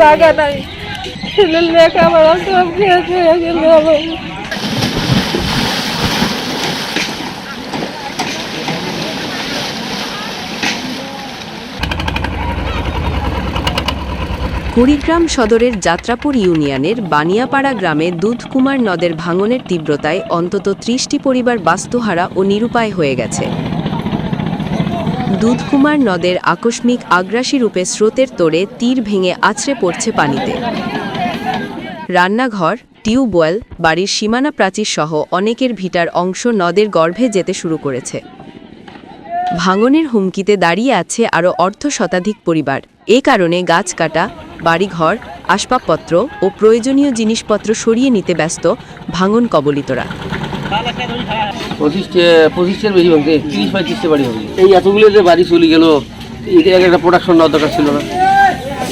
জায়গা নাই। ছেলের লেখাপড়া সব শেষ হয়ে গেল কুড়িগ্রাম সদরের যাত্রাপুর ইউনিয়নের বানিয়াপাড়া গ্রামে দুধকুমার নদের ভাঙনের তীব্রতায় অন্তত ত্রিশটি পরিবার বাস্তুহারা ও নিরুপায় হয়ে গেছে। দুধকুমার নদের আকস্মিক আগ্রাসী রূপে স্রোতের তোড়ে তীর ভেঙে আছড়ে পড়ছে পানিতে। রান্নাঘর, টিউবওয়েল, বাড়ির সীমানা প্রাচীর সহ অনেকের ভিটার অংশ নদের গর্ভে যেতে শুরু করেছে। ভাঙনের হুমকিতে দাঁড়িয়ে আছে আরও অর্ধ শতাধিক পরিবার। এ কারণে গাছ কাটা, বাড়িঘর, আসবাবপত্র ও প্রয়োজনীয় জিনিসপত্র সরিয়ে নিতে ব্যস্ত ভাঙন কবলিতরা। পঁচিশটা পঁচিশটার বেশি ভাঙছে তিরিশ পঁয়ত্রিশটা বাড়ি হবে। এই এতগুলো যে বাড়ি চলে গেল এটা একটা প্রোডাকশন নেওয়ার দরকার ছিল না।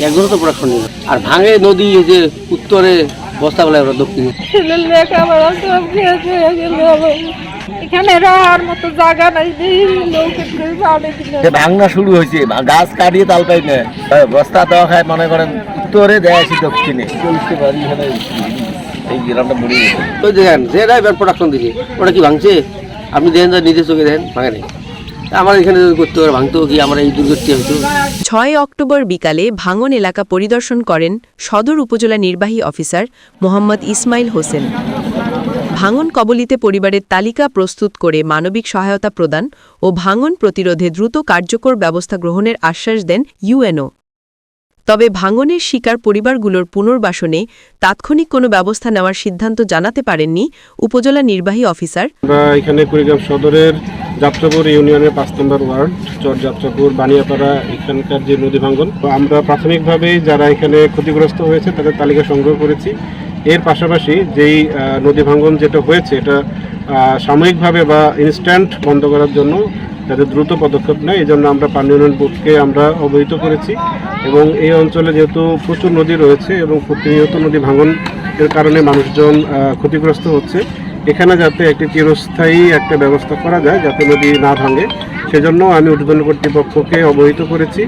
একজনও তো প্রোডাকশন নেই। আর ভাঙে নদী যে উত্তরে বস্তা বলে আমরা দক্ষিণে। ছেলের লেখাপড়া সব শেষ গেল আমার এখানে রাহার মতো জায়গা নাই দেখি লোক একটু পানি দিলে। যে ভাঙনা শুরু হয়েছে গাছ কাটিয়ে তাল পাই না বস্তা দেওয়া খায় মনে করেন উত্তরে দেয় দক্ষিণে। এখানে এই গ্রামটা বুড়ি ওই দেখেন যেটা এবার প্রোডাকশন দিছে ওটা কি ভাঙছে? আপনি দেখেন চোখে দেখেন ভাঙে নেই। আমার এখানে করতে পারে ভাঙতো কি? আমার এই দুর্গতি হতো ছয় অক্টোবর বিকালে ভাঙন এলাকা পরিদর্শন করেন সদর উপজেলা নির্বাহী অফিসার মোহাম্মদ ইসমাইল হোসেন। ভাঙন কবলিতে পরিবারের তালিকা প্রস্তুত করে মানবিক সহায়তা প্রদান ও ভাঙন প্রতিরোধে দ্রুত কার্যকর ব্যবস্থা গ্রহণের আশ্বাস দেন ইউএনও। তবে ভাঙনের শিকার পরিবারগুলোর পুনর্বাসনে তাৎক্ষণিক কোনো ব্যবস্থা নেওয়ার সিদ্ধান্ত জানাতে পারেননি উপজেলা নির্বাহী অফিসার। এখানে কুড়িগ্রাম সদরের যাত্রাপুর ইউনিয়নের পাঁচ নম্বর ওয়ার্ড, চর যাত্রাপুর, বানিয়াপাড়া, এখানকার যে নদী ভাঙ্গন আমরা প্রাথমিকভাবে যারা এখানে ক্ষতিগ্রস্ত হয়েছে তাদের তালিকা সংগ্রহ করেছি। এর পাশাপাশি যেই নদী ভাঙ্গন যেটা হয়েছে এটা সাময়িকভাবে বা ইনস্ট্যান্ট বন্ধ করার জন্য যাতে দ্রুত পদক্ষেপ নেয় এই জন্য আমরা পানি উন্নয়ন বোর্ডকে আমরা অবহিত করেছি। এবং এই অঞ্চলে যেহেতু প্রচুর নদী রয়েছে এবং প্রতিনিয়ত নদী ভাঙন এর কারণে মানুষজন ক্ষতিগ্রস্ত হচ্ছে, এখানে যাতে একটি চিরস্থায়ী একটা ব্যবস্থা করা যায় যাতে নদী না ভাঙে, সেজন্য আমি উদ্বোধন কর্তৃপক্ষকে অবহিত করেছি।